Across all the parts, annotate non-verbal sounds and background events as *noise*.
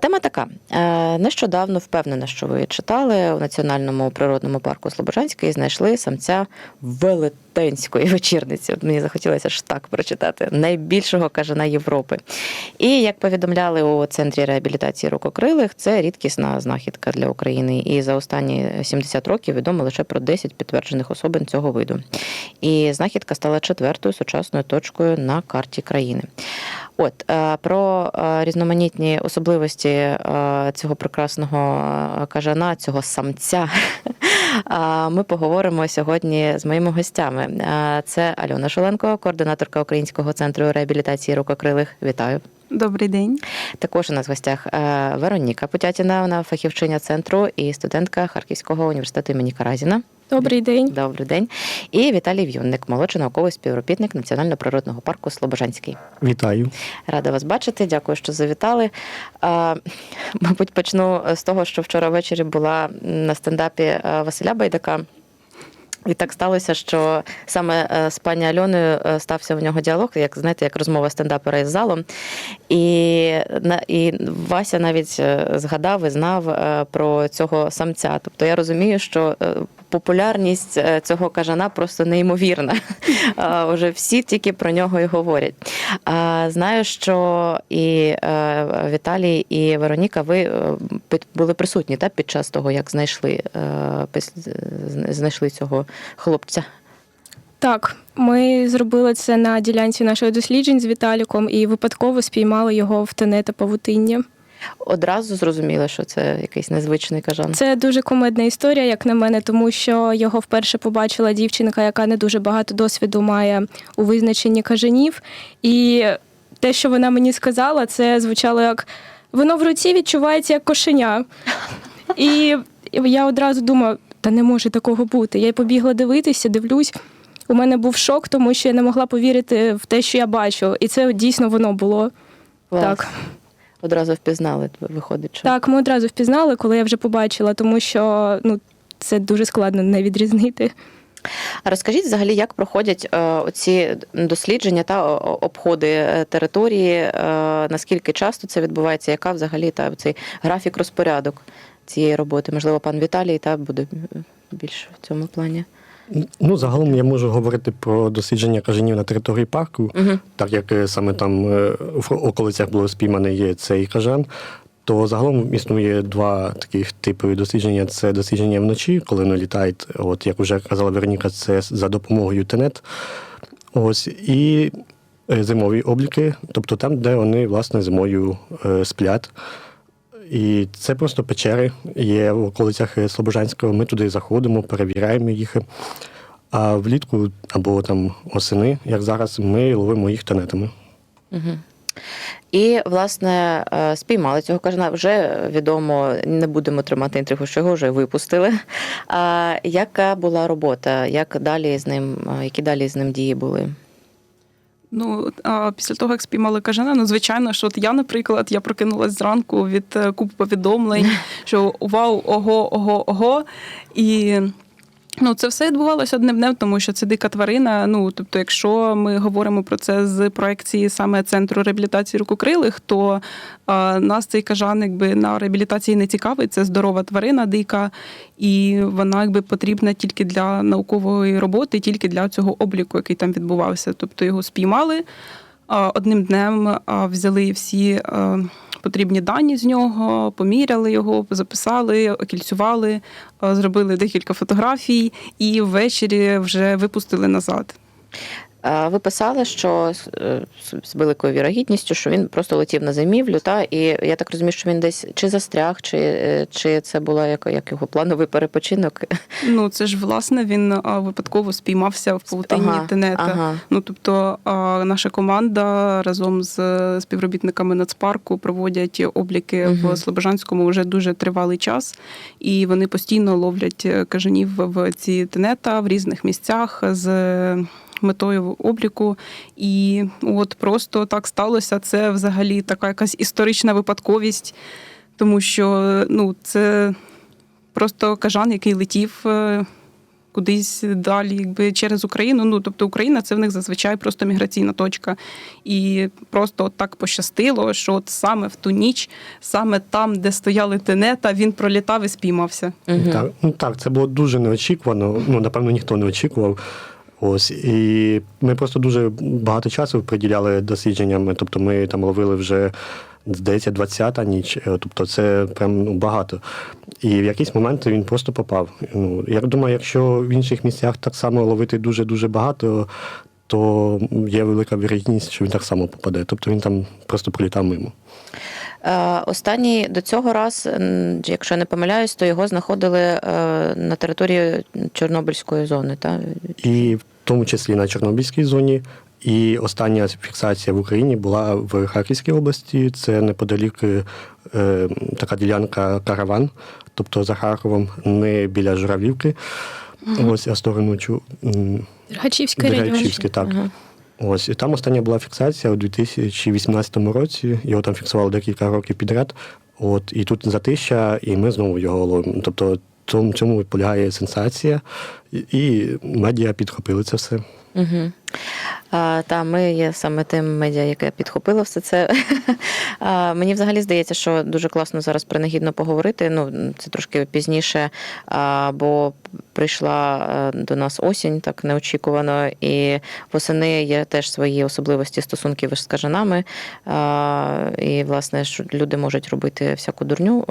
Тема така: Е, нещодавно впевнена, що ви читали у національному природному парку Слобожанський знайшли самця велетенської вечірниці. Мені захотілося ж так прочитати найбільшого кажана Європи. І як повідомляли у центрі реабілітації рукокрилих, це рідкісна знахідка для України. І за останні 70 років відомо лише про 10 підтверджених особин цього виду. І знахідка стала четвертою сучасною точкою на карті країни. От е, про е, різноманітні особливості е, цього прекрасного кажана, цього самця. *laughs* Ми поговоримо сьогодні з моїми гостями. Це Альона Шоленко, координаторка Українського центру реабілітації рукокрилих. Вітаю. Добрий день. Також у нас в гостях Вероніка Путятіна, вона фахівчиня центру і студентка Харківського університету імені Каразіна. Добрий день. Добрий день. І Віталій В'юнник, молодший науковий співробітник Національного природного парку Слобожанський. Вітаю. Рада вас бачити. Дякую, що завітали. А, мабуть, почну з того, що вчора ввечері була на стендапі е, Василя Байдака. І так сталося, що саме е, з пані Альоною е, стався в нього діалог, як знаєте, як розмова стендапера із залом. І, і Вася навіть згадав і знав про цього самця. Тобто я розумію, що популярність е, цього кажана просто неймовірна. *laughs* Уже всі тільки про нього і говорять. Знаю, що і е, Віталій, і Вероніка, ви е, були присутні та, під час того, як знайшли, знайшли цього хлопця. Так, ми зробили це на ділянці наших досліджень з Віталіком і випадково спіймали його в тене та павутиння. Одразу зрозуміли, що це якийсь незвичний кажан. Це дуже комедна історія, як на мене, тому що його вперше побачила дівчинка, яка не дуже багато досвіду має у визначенні кажанів. І те, що вона мені сказала, це звучало як воно в руці відчувається як кошеня. *laughs* І я одразу думаю, та не може такого бути. Я побігла дивитися, дивлюсь. У мене був шок, тому що я не могла повірити в те, що я бачу. І це дійсно воно було. Клас. Так. Одразу впізнали, виходить. Що... Так, ми одразу впізнали, коли я вже побачила, тому що ну, це дуже складно не відрізнити. А розкажіть взагалі, як проходять е, оці дослідження та обходи е, території, е, наскільки часто це відбувається, яка взагалі та цей графік розпорядок цієї роботи? Можливо, пан Віталій та буде е, більш в цьому плані. Ну, загалом я можу говорити про дослідження кажанів на території парку, Угу. так як е, саме там е, в околицях було спійманий є цей кажан. То загалом існує два таких типи дослідження: це дослідження вночі, коли вони літають, от як вже казала Вероніка, це за допомогою тенет. Ось і е, зимові обліки, тобто там, де вони власне зимою сплять. І це просто печери є в околицях Слобожанського. Ми туди заходимо, перевіряємо їх. А влітку або там осени, як зараз, ми ловимо їх тенетами. Угу. І, власне, е, спіймали цього кажана. Вже відомо, не будемо тримати інтригу, що його вже випустили. А яка була робота? Як далі з ним, е, які далі з ним дії були? Ну, а після того, як спіймали кажана, ну звичайно, що от я, наприклад, я прокинулась зранку від купу повідомлень, *laughs* що вау, ого, ого, ого. І ну, це все відбувалося одним днем, тому що це дика тварина. Ну, тобто, якщо ми говоримо про це з проекції саме центру реабілітації рукокрилих, то а, нас цей кажан якби на реабілітації не цікавий. Це здорова тварина дика, і вона якби потрібна тільки для наукової роботи, тільки для цього обліку, який там відбувався. Тобто його спіймали а, одним днем, а, взяли всі. а, Потрібні дані з нього, поміряли його, записали, окільцювали, зробили декілька фотографій і ввечері вже випустили назад. Ви писали, що з- е, великою вірогідністю, що він просто летів на зимівлю, та і я так розумію, що він десь чи застряг, чи, е, чи це була як, як його плановий перепочинок. Ну це ж власне він випадково спіймався в павутині Ага, тенета. ага. Ну тобто наша команда разом з співробітниками нацпарку проводять обліки Мгм. в Слобожанському вже дуже тривалий час, і вони постійно ловлять е, кажанів в ці тенета в різних місцях з. Метою обліку, і от просто так сталося. Це взагалі така якась історична випадковість, тому що ну це просто кажан, який летів е, кудись далі, якби через Україну. Ну тобто Україна це в них зазвичай просто міграційна точка. І просто от так пощастило, що от саме в ту ніч, саме там, де стояли тенета, він пролітав і спіймався. Мгм. Так, ну так, це було дуже неочікувано. Ну, напевно, ніхто не очікував. Ось і ми просто дуже багато часу приділяли дослідженням. Тобто ми там ловили вже здається 20-та ніч. е, Тобто це прям ну, багато. І в якийсь момент він просто попав. Ну, я думаю, якщо в інших місцях так само ловити дуже дуже багато, то є велика вірогідність, що він так само попаде. Тобто він там просто пролітав мимо. Е, Останній до цього раз, якщо я не помиляюсь, то його знаходили е, на території Чорнобильської зони. Та? і в тому числі на Чорнобильській зоні. І остання фіксація в Україні була в Харківській області. Це неподалік е, така ділянка караван, тобто за Харковом, не біля Журавлівки. Ось а сторону Дергачівський район. Так. Ага. Ось і там остання була фіксація у 2018 році. Його там фіксували декілька років підряд. От і тут затища, і ми знову його ловимо. Тобто цьому, цьому полягає сенсація, і, медіа підхопили це все. Угу. А, та ми є саме тим медіа, яке підхопило все це. *laughs* а, мені взагалі здається, що дуже класно зараз принагідно поговорити. Ну, це трошки пізніше, а, бо прийшла е, до нас осінь так неочікувано, і восени є теж свої особливості стосунків із скажанами. А, і, власне, що люди можуть робити всяку дурню,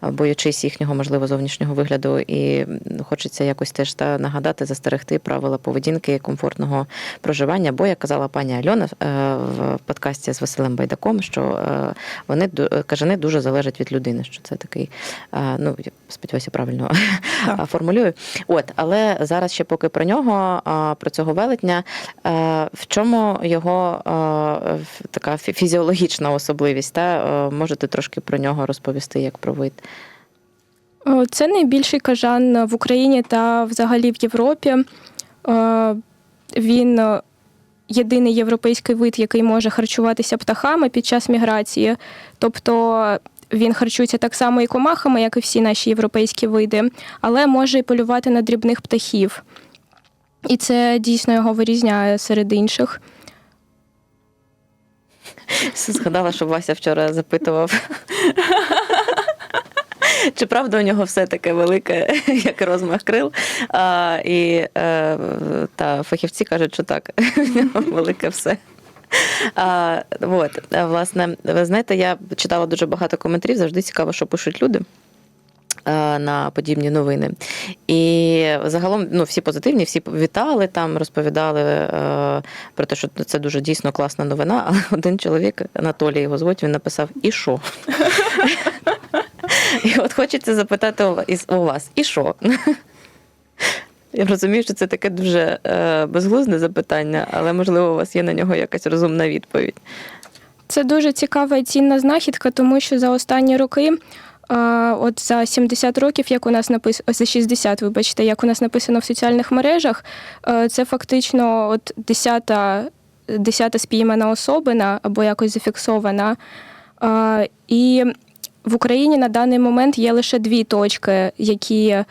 а, боячись їхнього, можливо, зовнішнього вигляду. І хочеться якось теж та, нагадати, застерегти правила поведінки комфортного проживання. Бо, як казала пані Альона е, в подкасті з Василем Байдаком, що е, вони кажани дуже залежать від людини. Що це такий, е, ну я сподіваюся, правильно Так. *laughs* формулюю. От, але зараз ще поки про нього, про цього велетня. е, В чому його е, така фізіологічна особливість? Та Е, можете трошки про нього розповісти, як про вид? Це найбільший кажан в Україні та взагалі в Європі. Е, Він е, єдиний європейський вид, який може харчуватися птахами під час міграції. Тобто він харчується так само і комахами, як і всі наші європейські види, але може і полювати на дрібних птахів. І це дійсно його вирізняє серед інших. Згадала, що Вася вчора запитував. Чи правда у нього все таке велике, *laughs* як розмах крил? А, і е, та фахівці кажуть, що так, *laughs* у нього велике все. А, от, власне, ви знаєте, я читала дуже багато коментарів, завжди цікаво, що пишуть люди. е, На подібні новини. І загалом ну, всі позитивні, всі вітали там, розповідали е, про те, що це дуже дійсно класна новина. *laughs* Але один чоловік, Анатолій його звуть, він написав І що? І от хочеться запитати у вас- і що? Я розумію, що це таке дуже е, безглузне запитання, але можливо у вас є на нього якась розумна відповідь. Це дуже цікава і цінна знахідка, тому що за останні роки, от за 70 років, як у нас написано, за 60, вибачте, як у нас написано в соціальних мережах, е, це фактично от 10-та, 10-та спіймана особина або якось зафіксована. І в Україні на даний момент є лише дві точки, які, е,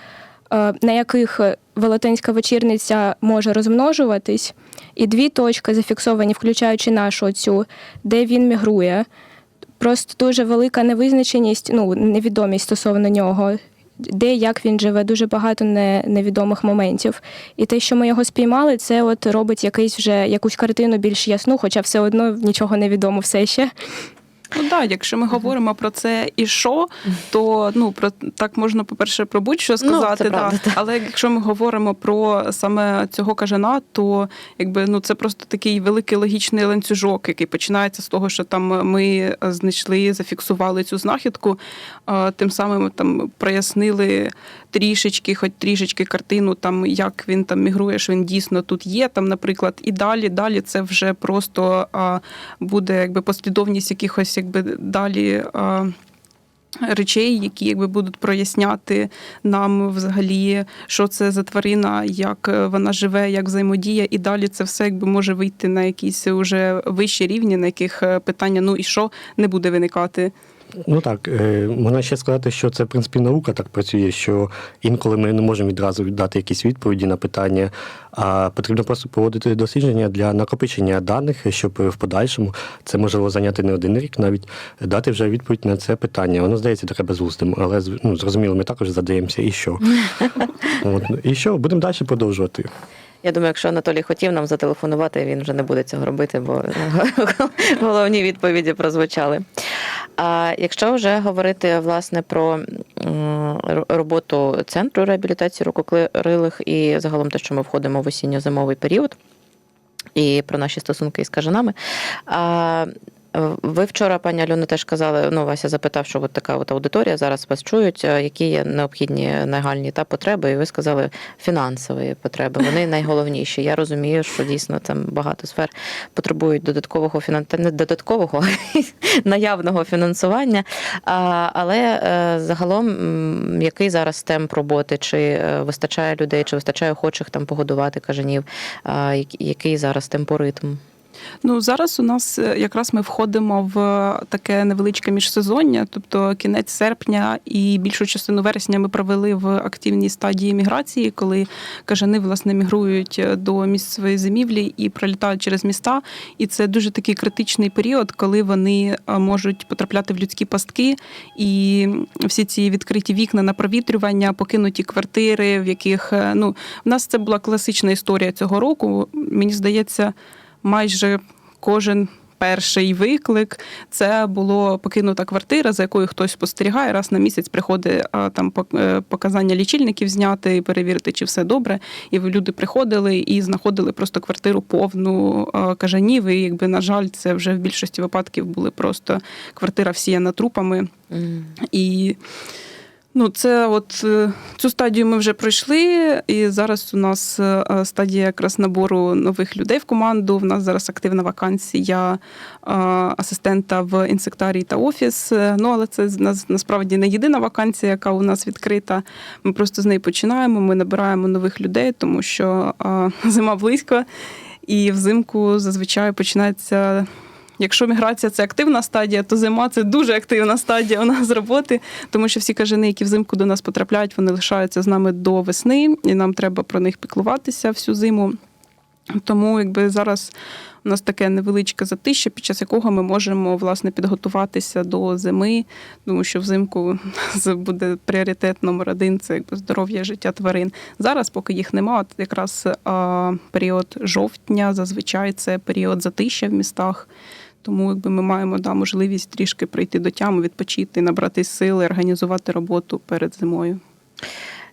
на яких велетенська вечірниця може розмножуватись, і дві точки зафіксовані, включаючи нашу цю, де він мігрує. Просто дуже велика невизначеність, ну, невідомість стосовно нього. Де як він живе, дуже багато не, невідомих моментів. І те, що ми його спіймали, це от робить якийсь вже якусь картину більш ясну, хоча все одно нічого не відомо все ще. Ну так, якщо ми говоримо про це і що, то ну про так можна, по-перше, про будь-що Ну, сказати. це правда, да. Але якщо ми говоримо про саме цього кажана, то якби ну це просто такий великий логічний ланцюжок, який починається з того, що там ми знайшли, зафіксували цю знахідку, тим самим там прояснили трішечки, хоч трішечки картину, там як він там мігрує, що він дійсно тут є. Там, наприклад, і далі, далі це вже просто буде якби послідовність якихось якби далі. А, Речей, які якби будуть проясняти нам взагалі, що це за тварина, як е, вона живе, як взаємодіє, і далі це все якби може вийти на якісь уже вищі рівні, на яких е, питання ну і що не буде виникати. Ну так, е, можна ще сказати, що це в принципі наука так працює, що інколи ми не можемо відразу дати якісь відповіді на питання, а потрібно просто проводити дослідження для накопичення даних, щоб в подальшому це можливо зайняти не один рік, навіть дати вже відповідь на це питання. Воно здається таке безглуздим, але ну, зрозуміло, ми також задаємося, і що. *laughs* От, і що, будемо далі продовжувати. Я думаю, якщо Анатолій хотів нам зателефонувати, він вже не буде цього робити, бо *laughs* головні відповіді прозвучали. А якщо вже говорити власне про роботу центру реабілітації рукокрилих і загалом те, що ми входимо в осінньо-зимовий період, і про наші стосунки із кажанами. А, ви вчора, пані Альона, теж казали, ну, Вася запитав, що от така от аудиторія зараз вас чують, які є необхідні нагальні та потреби, і ви сказали фінансові потреби. Вони *laughs* найголовніші. Я розумію, що дійсно там багато сфер потребують додаткового фінан... та не додаткового а *laughs* наявного фінансування. Але е, загалом, який зараз темп роботи, чи е, вистачає людей, чи вистачає охочих там погодувати кажанів, який зараз темпоритм? Ну зараз у нас е, якраз ми входимо в таке невеличке міжсезоння, тобто кінець серпня і більшу частину вересня ми провели в активній стадії міграції, коли кажани власне мігрують е, до місць своєї зимівлі і пролітають через міста. І це дуже такий критичний період, коли вони е, можуть потрапляти в людські пастки, і всі ці відкриті вікна на провітрювання, покинуті квартири, в яких е, ну в нас це була класична історія цього року. Мені здається майже кожен перший виклик це було покинута квартира, за якою хтось спостерігає. Раз на місяць приходить а, там е, показання лічильників зняти і перевірити, чи все добре. І люди приходили і знаходили просто квартиру повну а, кажанів. І якби на жаль, це вже в більшості випадків були просто квартира всіяна трупами. М. І ну, це от е, цю стадію ми вже пройшли, і зараз у нас е, стадія якраз набору нових людей в команду. В нас зараз активна вакансія е, асистента в інсектарії та офіс. Е, Ну, але це нас- насправді не єдина вакансія, яка у нас відкрита. Ми просто з неї починаємо. Ми набираємо нових людей, тому що е, *laughs* зима близько, і взимку зазвичай починається. Якщо міграція це активна стадія, то зима це дуже активна стадія у нас роботи, тому що всі кажани, які взимку до нас потрапляють, вони лишаються з нами до весни, і нам треба про них піклуватися всю зиму. Тому якби зараз у нас таке невеличке затища, під час якого ми можемо власне підготуватися до зими, тому що взимку *laughs* буде пріоритет номер один це якби здоров'я життя тварин. Зараз, поки їх нема, от якраз а, період жовтня, зазвичай це період затища в містах. Тому якби ми маємо да, можливість трішки прийти до тями, відпочити, набрати сили, організувати роботу перед зимою.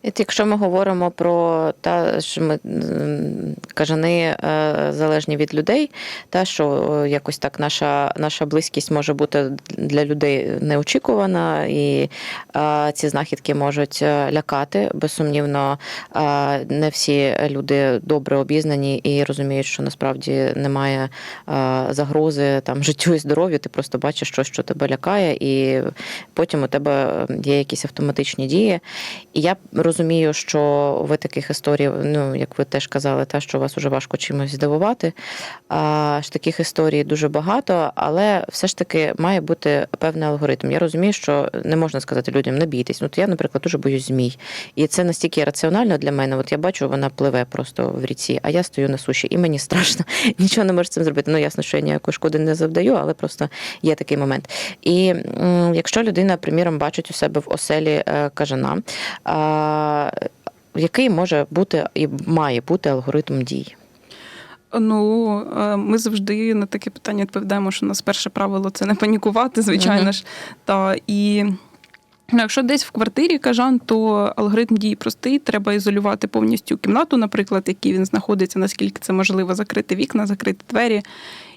От якщо ми говоримо про те, що ми кажани е, залежні від людей, та що е, якось так наша, наша близькість може бути для людей неочікувана, і е, ці знахідки можуть лякати. Безсумнівно, не всі люди добре обізнані і розуміють, що насправді немає загрози там *laughs* життю і здоров'ю. Ти просто бачиш щось, що тебе лякає, і потім у тебе є якісь автоматичні дії. І я розумію, що ви таких історій, ну як ви теж казали, та що вас уже важко чимось здивувати. А ж таких історій дуже багато, але все ж таки має бути певний алгоритм. Я розумію, що не можна сказати людям не бійтесь. Ну, от я, наприклад, дуже боюсь змій. І це настільки раціонально для мене. От я бачу, вона пливе просто в ріці, а я стою на суші, і мені страшно. *laughs* Нічого не можу з цим зробити. Ну, ясно, що я ніякої шкоди не завдаю, але просто є такий момент. І якщо людина, приміром, бачить у себе в оселі е, кажана, який може бути і має бути алгоритм дій? Ну, е, ми завжди на таке питання відповідаємо, що у нас перше правило це не панікувати, звичайно ж. Та і ну, якщо десь в квартирі кажан, то алгоритм дії простий. Треба ізолювати повністю кімнату, наприклад, в якій він знаходиться, наскільки це можливо, закрити вікна, закрити двері.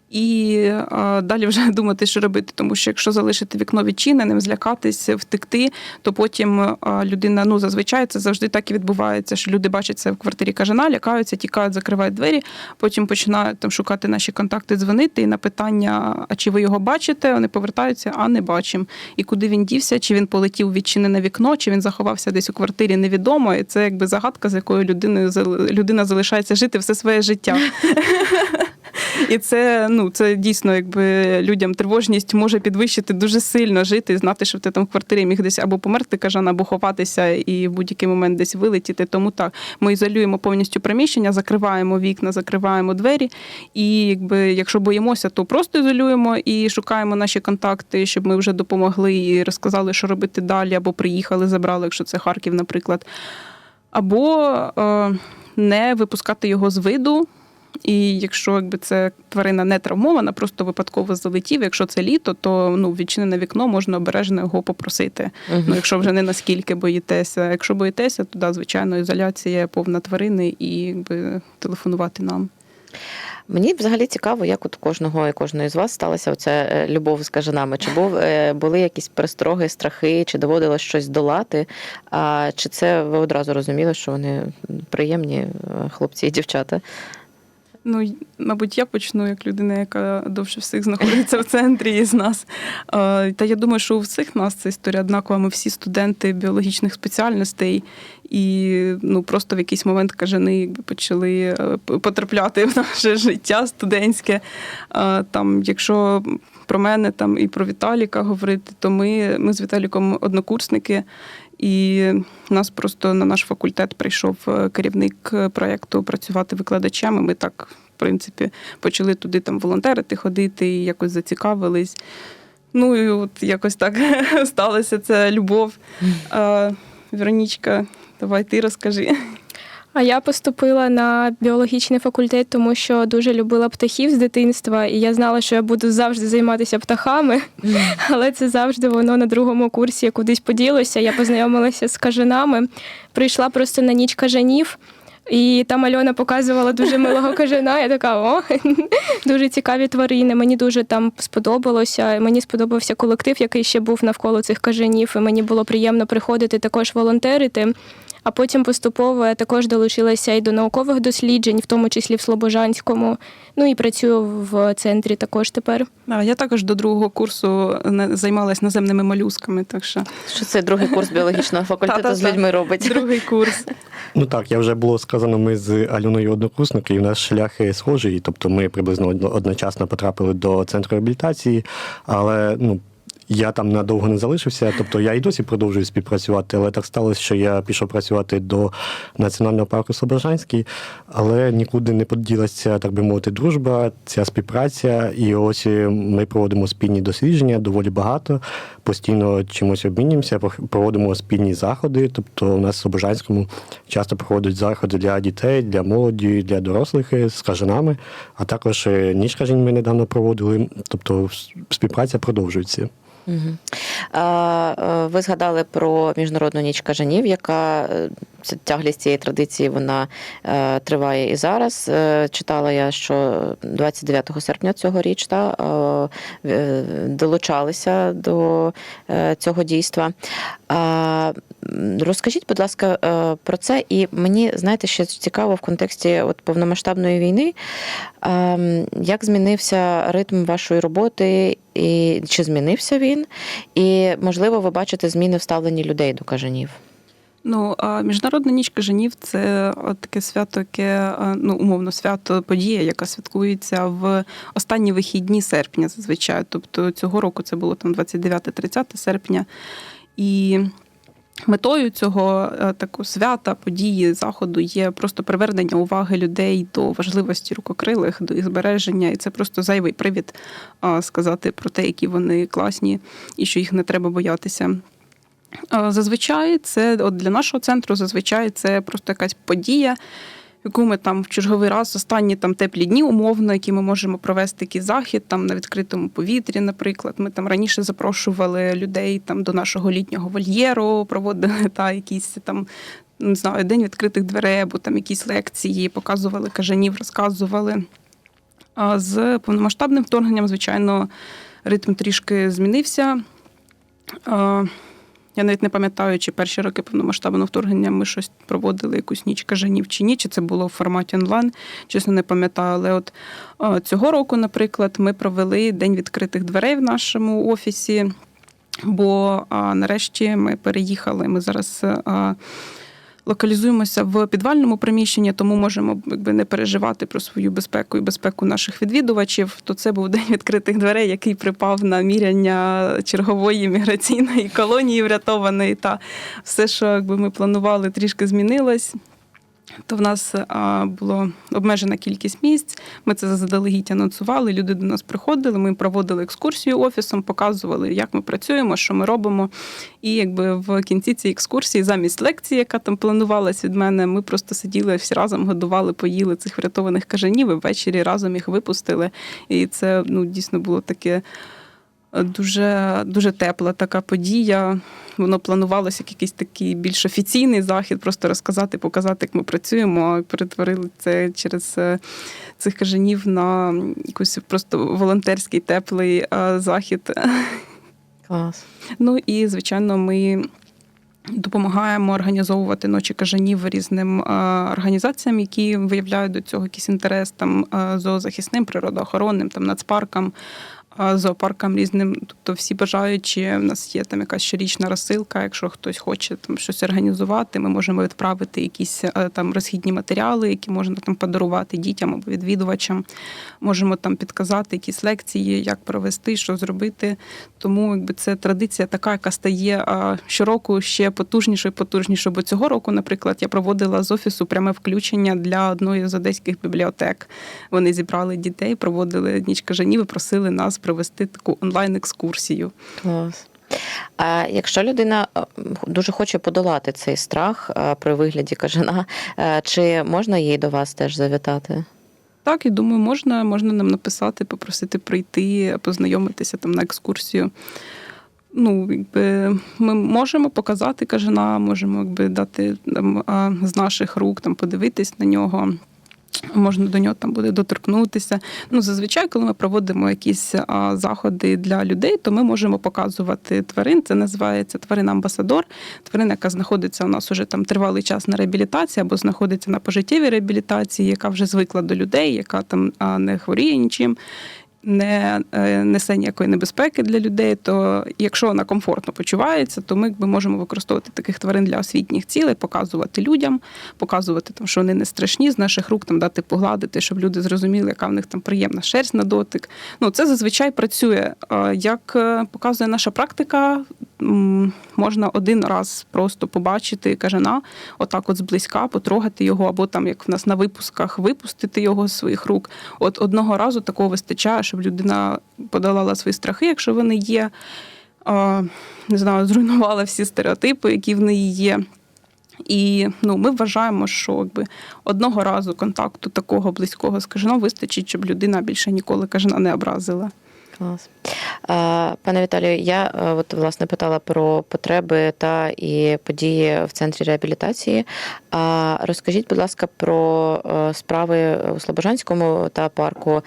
І а, далі вже *laughs* думати, що робити, тому що якщо залишити вікно відчиненим, злякатись, втекти, то потім а, людина, ну зазвичай це завжди так і відбувається, що люди бачать це в квартирі кажана, лякаються, тікають, закривають двері, потім починають там шукати наші контакти, дзвонити. І на питання, а чи ви його бачите, вони повертаються, а не бачимо. І куди він дівся, чи він полетів відчинене вікно, чи він заховався десь у квартирі, невідомо. І це якби загадка, з якою людиною людина залишається жити все своє життя. *laughs* І це ну це дійсно, якби людям тривожність може підвищити дуже сильно жити, і знати, що ти там в квартирі міг десь або померти, кажан, або ховатися і в будь-який момент десь вилетіти. Тому так ми ізолюємо повністю приміщення, закриваємо вікна, закриваємо двері. І якби якщо боїмося, то просто ізолюємо і шукаємо наші контакти, щоб ми вже допомогли і розказали, що робити далі, або приїхали, забрали, якщо це Харків, наприклад. Або е, не випускати його з виду. І якщо якби це тварина не травмована, просто випадково залетів. Якщо це літо, то ну відчинене вікно можна обережно його попросити. Мгм. Ну, якщо вже не наскільки боїтеся. Якщо боїтеся, то да, звичайно, ізоляція повна тварини і якби телефонувати нам. Мені взагалі цікаво, як от у кожного і кожної з вас сталася оця е, любов з кажанами. Чи був е, були якісь перестроги, страхи, чи доводилось щось долати? А чи це ви одразу розуміли, що вони приємні е, хлопці і дівчата? Ну, мабуть, я почну як людина, яка довше всіх знаходиться в центрі із нас. Та я думаю, що у всіх нас ця історія однакова. Ми всі студенти біологічних спеціальностей, і ну просто в якийсь момент кажани почали е, потрапляти в наше життя студентське. Там, якщо про мене там і про Віталіка говорити, то ми, ми з Віталіком однокурсники. І нас просто на наш факультет прийшов е, керівник е, проєкту працювати викладачами. Ми так, в принципі, почали туди там волонтерити, ходити і якось зацікавились. Ну і от якось так *laughs* сталася ця любов. А, Веронічка, давай ти розкажи. А я поступила на біологічний факультет, тому що дуже любила птахів з дитинства, і я знала, що я буду завжди займатися птахами, але це завжди воно на другому курсі кудись поділося. Я познайомилася з кажанами, прийшла просто на ніч кажанів. І там Альона показувала дуже милого кажана. Я така, о, *laughs* дуже цікаві тварини. Мені дуже там сподобалося. Мені сподобався колектив, який ще був навколо цих кажанів. І мені було приємно приходити також волонтерити. А потім поступово я також долучилася і до наукових досліджень, в тому числі в Слобожанському. Ну і працюю в центрі також тепер. А, Я також до другого курсу не- займалась наземними молюсками, так що Що це другий курс біологічного *laughs* факультету з людьми робить? другий курс. Ну так, я вже було сказано, ми з Альоною однокурсники, і в нас шляхи схожі, тобто ми приблизно одно- одночасно потрапили до центру реабілітації, але ну. Я там надовго не залишився, тобто я і досі продовжую співпрацювати, але так сталося, що я пішов працювати до Національного парку Слобожанський, але нікуди не поділася, так би мовити, дружба, ця співпраця. І ось е, ми проводимо спільні дослідження доволі багато, постійно чимось обмінюємося, проводимо спільні заходи. Тобто у нас в Слобожанському часто проходять заходи для дітей, для молоді, для дорослих е, з кажанами, а також е, ніч кажань ми недавно проводили. Тобто співпраця продовжується. Е, Ви згадали про міжнародну ніч кажанів, яка е, тяглість цієї традиції вона е, триває і зараз. Читала я, що 29 серпня цього річ та, долучалися до цього дійства. Розкажіть, будь ласка, про це. І мені, знаєте, ще цікаво в контексті от повномасштабної війни. Ем, Як змінився ритм вашої роботи, і чи змінився він? І можливо, ви бачите зміни в ставленні людей до кажанів? Ну, Міжнародна ніч кажанів це таке свято, яке ну умовно свято подія, яка святкується в останні вихідні серпня зазвичай. Тобто цього року це було там 29-30 серпня. І метою цього е, такого свята, події, заходу є просто привернення уваги людей до важливості рукокрилих, до їх збереження. І це просто зайвий привід сказати про те, які вони класні і що їх не треба боятися. Е, Зазвичай це от для нашого центру, зазвичай це просто якась подія, яку ми там в черговий раз останні там теплі дні, умовно, які ми можемо провести якийсь захід там на відкритому повітрі. Наприклад, ми там раніше запрошували людей там до нашого літнього вольєру, проводили *laughs* та якісь там. Не знаю, день відкритих дверей, або там якісь лекції, показували кажанів, розказували. А з повномасштабним вторгненням, звичайно, ритм трішки змінився. Я навіть не пам'ятаю, чи перші роки повномасштабного вторгнення ми щось проводили якусь ніч кажанів чи ні, чи це було в форматі онлайн, чесно не пам'ятаю. Але от цього року, наприклад, ми провели день відкритих дверей в нашому офісі, бо нарешті ми переїхали. Ми зараз. Локалізуємося в підвальному приміщенні, тому можемо якби не переживати про свою безпеку і безпеку наших відвідувачів. То це був день відкритих дверей, який припав на міряння чергової міграційної *laughs* колонії врятованої. Та все, що якби ми планували, трішки змінилось. То в нас а, було обмежена кількість місць. Ми це заздалегідь анонсували. Люди до нас приходили. Ми проводили екскурсію офісом, показували, як ми працюємо, що ми робимо. І якби в кінці цієї екскурсії, замість лекції, яка там планувалась від мене, ми просто сиділи всі разом, годували, поїли цих врятованих кажанів. І ввечері разом їх випустили. І це ну дійсно було таке. Дуже дуже тепла така подія. Воно планувалося як якийсь такий більш офіційний захід, просто розказати, показати, як ми працюємо. А перетворили це через е, цих кажанів на якийсь просто волонтерський теплий е, захід. Клас. Ну і звичайно, ми. Допомагаємо організовувати ночі кажанів різним е, організаціям, які виявляють до цього якийсь інтерес там зоозахисним, природоохоронним, там нацпаркам, зоопаркам різним. Тобто всі бажаючі, в нас є там якась щорічна розсилка. Якщо хтось хоче там щось організувати, ми можемо відправити якісь е, там розхідні матеріали, які можна там подарувати дітям або відвідувачам. Можемо там підказати якісь лекції, як провести, що зробити. Тому якби це традиція така, яка стає щороку ще потужнішою, потужнішою. Бо цього року, наприклад, я проводила з офісу пряме включення для одної з одеських бібліотек. Вони зібрали дітей, проводили ніч кажанів і просили нас провести таку онлайн-екскурсію. Клас. А якщо людина е, дуже хоче подолати цей страх е, при вигляді кажана, е, чи можна їй до вас теж завітати? Так, і думаю, можна, можна нам написати, попросити прийти, познайомитися там на екскурсію. Ну, якби ми можемо показати кажана, можемо якби дати там, з наших рук там подивитись на нього. Можна до нього там буде доторкнутися. Ну, зазвичай, коли ми проводимо якісь а, заходи для людей, то ми можемо показувати тварин. Це називається тварина-амбасадор. Тварина, яка знаходиться у нас уже там тривалий час на реабілітації або знаходиться на пожиттєвій реабілітації, яка вже звикла до людей, яка там а, не хворіє нічим. Не е, несе ніякої небезпеки для людей, то якщо вона комфортно почувається, то ми якби, можемо використовувати таких тварин для освітніх цілей, показувати людям, показувати там, що вони не страшні, з наших рук там дати погладити, щоб люди зрозуміли, яка в них там приємна шерсть на дотик. Ну це зазвичай працює. Е, Як е, показує наша практика, можна один раз просто побачити кажана, отак, от зблизька, потрогати його, або там, як в нас на випусках, випустити його з своїх рук. От одного разу такого вистачає, щоб людина подолала свої страхи, якщо вони є. Не знаю, зруйнувала всі стереотипи, які в неї є. І ну, ми вважаємо, що якби одного разу контакту такого близького з кажаном вистачить, щоб людина більше ніколи кажана не образила. Клас. Пане Віталію, я е, от власне питала про потреби та і події в центрі реабілітації. Розкажіть, будь ласка, про е, справи у Слобожанському та парку.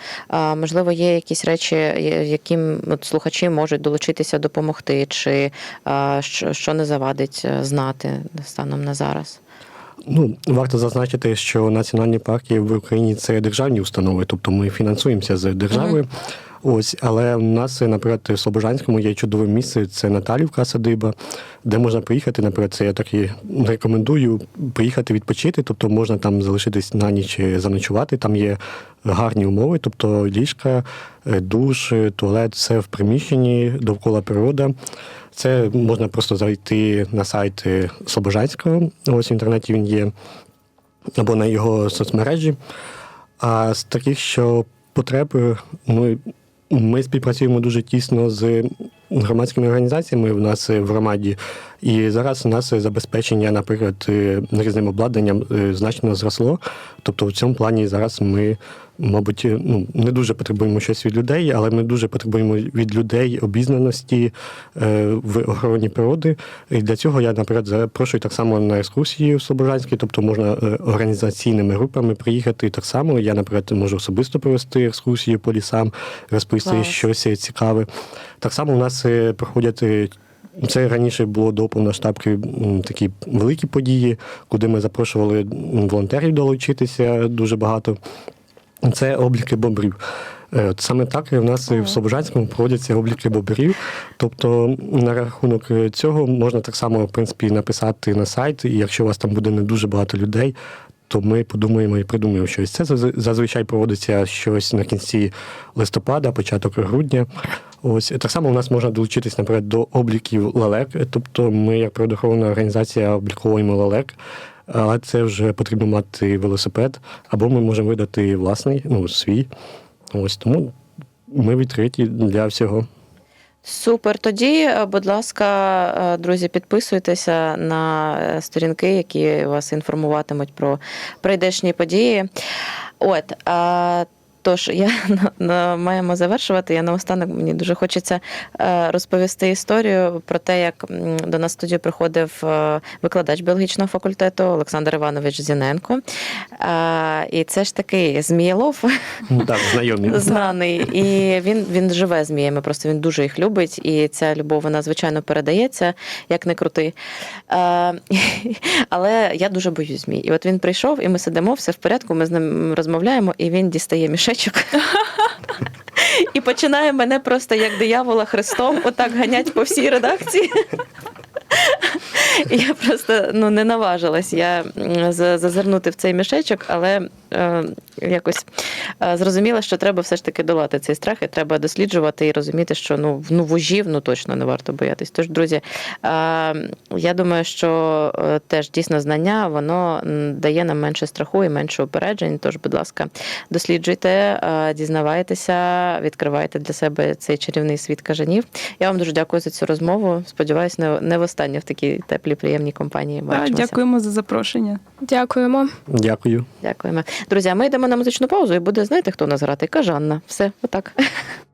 Можливо, є якісь речі, яким от слухачі можуть долучитися, допомогти, чи що, не завадить е, знати станом на зараз? Ну, варто зазначити, що національні парки в Україні це державні установи, тобто ми фінансуємося з держави. Ось, але у нас, наприклад, в Слобожанському є чудове місце, це Наталівка садиба, де можна приїхати. Наприклад, це я так і рекомендую приїхати відпочити, тобто можна там залишитись на ніч е, заночувати. Там є гарні умови, тобто ліжка, е, душ, е, туалет, все в приміщенні, довкола природа. Це можна просто зайти на сайт Слобожанського, ось в інтернеті він є, або на його соцмережі. А з таких, що потреби, ми, ми співпрацюємо дуже тісно з громадськими організаціями в нас в громаді. І зараз у нас забезпечення, наприклад, е, різним обладнанням е, значно зросло. Тобто в цьому плані зараз ми, мабуть, е, ну, не дуже потребуємо щось від людей, але ми дуже потребуємо від людей обізнаності е, в охороні природи. І для цього я, наприклад, запрошую так само на екскурсії в Слобожанській, тобто можна е, організаційними групами приїхати так само. Я, наприклад, можу особисто провести екскурсію по лісам, розповісти Клас. щось цікаве. Так само у нас проходять. Це раніше було до повноштабки такі великі події, куди ми запрошували волонтерів долучитися дуже багато. Це обліки бобрів. Е, Саме так і в нас і в Слобожанському проводяться обліки бобрів. Тобто на рахунок е, цього можна так само в принципі написати на сайт, і якщо у вас там буде не дуже багато людей. То ми подумаємо і придумаємо щось. Це зазвичай проводиться щось на кінці листопада, початок грудня. Ось так само у нас можна долучитись, наприклад, до обліків лелек. Тобто ми, як природоохоронна організація, обліковуємо лелек, але це вже потрібно мати велосипед, або ми можемо видати власний, ну свій. Ось тому ми відкриті для всього. Супер. Тоді, е, будь ласка, е, друзі, підписуйтеся на е, сторінки, які вас інформуватимуть про прийдешні події. От. Тож я *laughs* на- на- маємо завершувати. Я наостанок мені дуже хочеться е, розповісти історію про те, як до нас в студію приходив е, викладач біологічного факультету Олександр Іванович Зіненко. Е, І це ж такий Змієлов, Ну, Так, знайомі. *laughs* знаний. І він, він живе зміями, просто він дуже їх любить, і ця любов вона звичайно передається, як не крути. Е, *laughs* але я дуже боюсь змій. І от він прийшов, і ми сидимо, все в порядку, ми з ним розмовляємо, і він дістає мішечок. *laughs* І починає мене просто як диявола Христом, отак ганять по всій редакції. *laughs* Я просто ну, не наважилась я зазирнути в цей мішечок, але якось е, зрозуміла, що треба все ж таки долати цей страх, і треба досліджувати і розуміти, що ну, в- ну вужів ну, точно не варто боятись. Тож, друзі, е, я думаю, що е, теж дійсно знання воно дає нам менше страху і менше упереджень. Тож, будь ласка, досліджуйте, е, дізнавайтеся, відкривайте для себе цей чарівний світ кажанів. Я вам дуже дякую за цю розмову. Сподіваюсь, не, не востаннє в такій теплій, приємній компанії. Бачимося. дякуємо за запрошення. Дякуємо. Дякую. Дякуємо. Друзі, ми йдемо на музичну паузу і буде, знаєте, хто нас грати? Кажанна. Все, отак. *laughs*